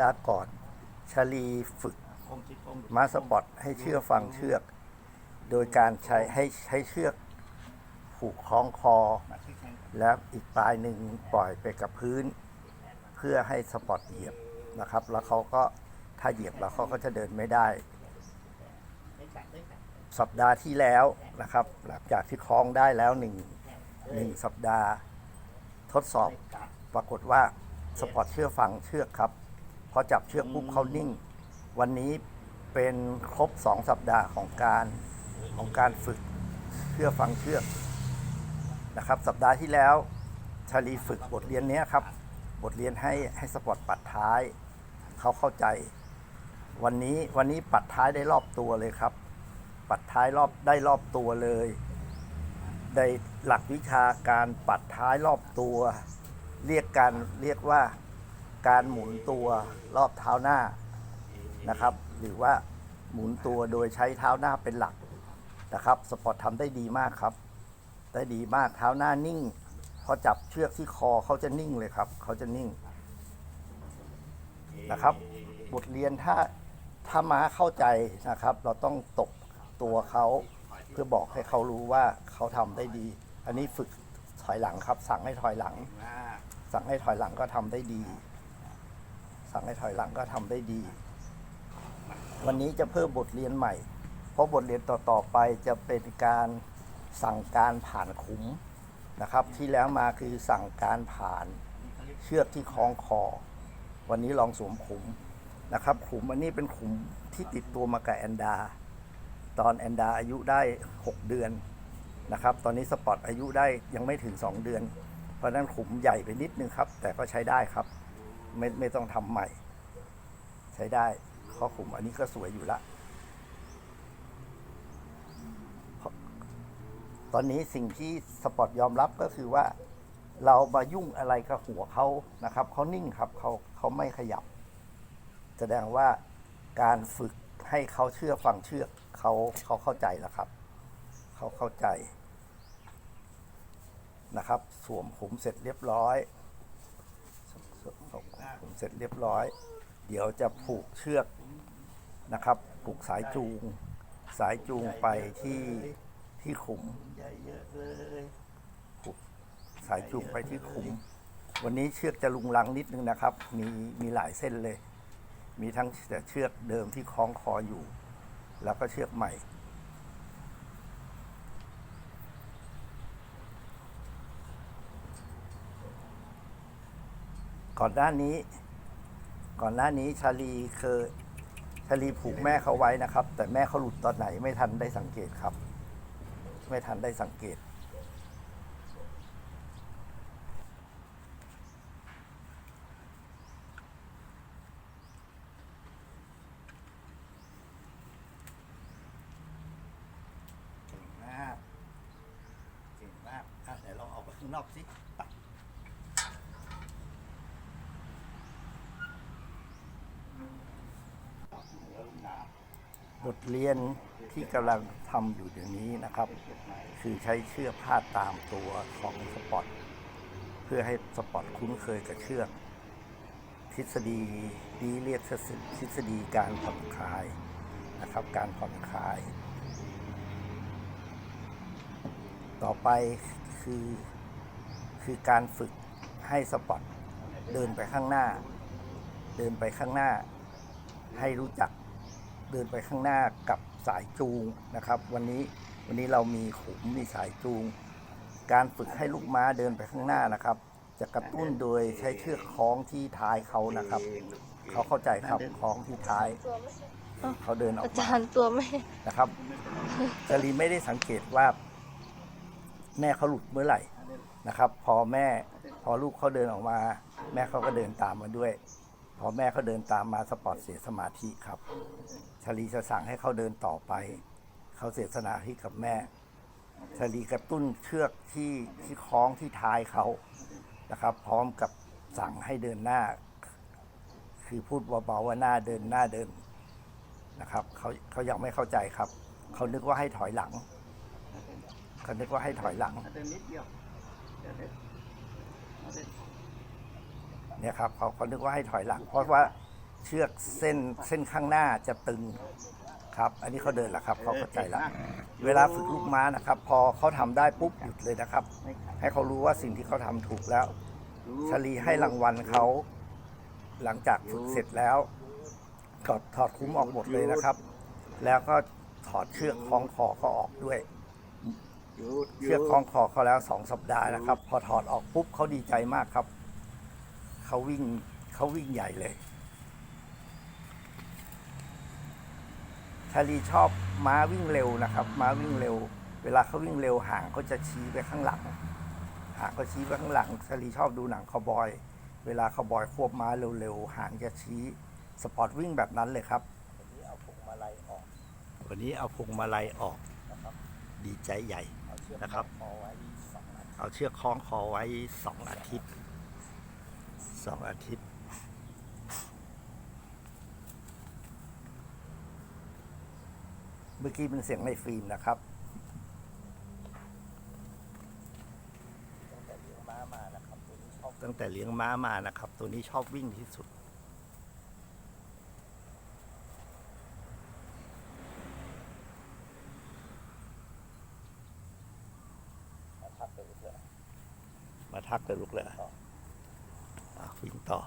ดาห์ก่อนชาลีฝึกองค์จิตองค์มาสปอร์ตให้เชื่อฟังเชือก โดยการใช้ให้ใช้เชือกผูกคล้องคอมาที่แข่งกันแล้วอีกปลายหนึ่งปล่อยไปกับพื้น เพื่อให้สปอร์ตเหยียบนะครับ แล้วเขาก็ถ้าเหยียบแล้วเขาก็จะเดินไม่ได้ สัปดาห์ที่แล้วนะครับ หลังจากที่คล้องได้แล้วหนึ่งหนึ่งสัปดาห์ ทดสอบปรากฏว่าสปอร์ตเชื่อฟังเชือกครับ พอจับเชือกปุ๊บเขานิ่ง วันนี้เป็นครบสองสัปดาห์ของการของการฝึกเชื่อฟังเชือกนะครับ สัปดาห์ที่แล้วชาลีฝึกบทเรียนเนี้ยครับ บทเรียนให้ให้สปอร์ตปัดท้ายเขาเข้าใจ วันนี้วันนี้ปัดท้ายได้รอบตัวเลยครับ ปัดท้ายรอบได้รอบตัวเลยในหลักวิชาการปัดท้ายรอบตัว เรียกการเรียกว่า การหมุนตัวรอบเท้าหน้านะครับ หรือว่าหมุนตัวโดยใช้เท้าหน้าเป็นหลักนะครับ สปอร์ตทำได้ดีมากครับ ได้ดีมากเท้าหน้านิ่งพอจับเชือกที่คอเขาจะนิ่งเลยครับ เขาจะนิ่งนะครับ บทเรียนถ้าถ้าม้าเข้าใจนะครับ เราต้องตบตัวเขาเพื่อบอกให้เขารู้ว่าเขาทำได้ดี อันนี้ฝึกถอยหลังครับ สั่งให้ถอยหลัง สั่งให้ถอยหลังก็ทำได้ดี สั่งให้ถอยหลังก็ทำได้ดี วันนี้จะเพิ่มบทเรียนใหม่ เพราะบทเรียนต่อๆไปจะเป็นการสั่งการผ่านขุมนะครับ ที่แล้วมาคือสั่งการผ่านเชือกที่คล้องคอ วันนี้ลองสวมขุมนะครับขุมอันนี้เป็นขุมที่ติดตัวมากับแอนดา ตอนแอนดาอายุได้ 6 เดือนนะครับ ตอนนี้สปอตอายุได้ยังไม่ถึง 2 เดือน เพราะฉะนั้นขุมใหญ่ไปนิดนึงครับ แต่ก็ใช้ได้ครับ ไม่ไม่ต้องทำใหม่ ใช้ได้ข้อขุมอันนี้ก็สวยอยู่ละ ตอนนี้สิ่งที่สปอร์ตยอมรับก็คือว่า เรามายุ่งอะไรกับหัวเขานะครับเขานิ่งครับเขาเขาไม่ขยับ แสดงว่าการฝึกให้เขาเชื่อฟังเชื่อเขาเขาเข้าใจแล้วครับ เขาเข้าใจนะครับ สวมขุมเสร็จเรียบร้อย สวมสวมขุมเสร็จเรียบร้อย เดี๋ยวจะผูกเชือกนะครับ ผูกสายจูง สายจูงไปที่ที่ขุมใหญ่เยอะเลยสายจูงไปที่ขุม วันนี้เชือกจะลุงลังนิดนึงนะครับ มีมีหลายเส้นเลย มีทั้งแต่เชือกเดิมที่คล้องคออยู่ แล้วก็เชือกใหม่ ก่อนหน้านี้ ก่อนหน้านี้ชาลีเคยชาลีผูกแม่เขาไว้นะครับ แต่แม่เขาหลุดตอนไหนไม่ทันได้สังเกตครับ ไม่ทันได้สังเกต เก่งมาก เก่งมากอะเดี๋ยวลองออกไปข้างนอกสิไป บทเรียนที่กำลังทำอยู่เดี๋ยวนี้นะครับ คือใช้เชือกพาดตามตัวของสปอตเพื่อให้สปอตคุ้นเคยกับเชือก ทฤษฎีนี้เรียกทฤษฎีการผ่อนคลายนะครับ การผ่อนคลาย ต่อไปคือคือการฝึกให้สปอตเดินไปข้างหน้า เดินไปข้างหน้าให้รู้จัก เดินไปข้างหน้ากับสายจูงนะครับ วันนี้วันนี้เรามีขุมมีสายจูง การฝึกให้ลูกม้าเดินไปข้างหน้านะครับ จะกระตุ้นโดยใช้เชือกคล้องที่ท้ายเขานะครับ เขาเข้าใจครับคล้องที่ท้ายตัวไม่เขาเดินอออากมาจารย์ตัวไม่นะครับจารีไม่ได้สังเกตว่า แม่เขาหลุดเมื่อไหร่นะครับ พอแม่ พอลูกเขาเดินออกมา แม่เขาก็เดินตามมาด้วย พอแม่เขาเดินตามมาสปอร์ตเสียสมาธิครับ ชาลีจะสั่งให้เขาเดินต่อไป เขาเสียสมาธิกับแม่ ชาลีกระตุ้นเชือกที่ที่คล้องที่ท้ายเขานะครับ พร้อมกับสั่งให้เดินหน้า คือพูดเบาๆว่าหน้าเดินหน้าเดินนะครับเขาเขายังไม่เข้าใจครับ เขานึกว่าให้ถอยหลังเขานึกว่าให้ถอยหลังเดินนิดเดียวเดี๋ยวเดี๋ยวเอาเดินเนี่ยครับเขาเขานึกว่าให้ถอยหลัง เพราะว่า เชือกเส้นเส้นข้างหน้าจะตึงครับ อันนี้เขาเดินแล้วครับเขาเข้าใจล้วเวลาฝึกลูกม้านะครับ พอเขาทำได้ปุ๊บหยุดเลยนะครับ ให้เขารู้ว่าสิ่งที่เขาทำถูกแล้วชลีให้รางวัลเขา หลังจากฝึกเสร็จแล้วถอดถอดคุ้มออกหมดเลยนะครับ แล้วก็ถอดเชือกคล้องคอเขาออกด้วย เชือกคล้องคอเขาแล้วสองสัปดาห์นะครับ พอถอดออกปุ๊บเขาดีใจมากครับเขาวิ่งเขาวิ่งใหญ่เลย ชาลีชอบม้าวิ่งเร็วนะครับ ม้าวิ่งเร็ว เวลาเขาวิ่งเร็วหางเขาจะชี้ไปข้างหลัง หางก็ชี้ไปข้างหลังชาลีชอบดูหนังคาวบอย เวลาคาวบอยควบม้าเร็วๆหางจะชี้สปอร์ตวิ่งแบบนั้นเลยครับ วันนี้เอาพวงมาลัยออก วันนี้เอาพวงมาลัยออกนะครับดีใจใหญ่นะครับเอาเชือกคล้องคอไว้สองอาทิตย์สองอาทิตย์ มื่อกี้เป็นเสียงในฟิล์มนะครับตั้งแต่เลี้ยงม้ามานะครับตัวนี้ชอบวิ่งที่สุดมาทักเลยลูกเลยอะวิ่งต่อ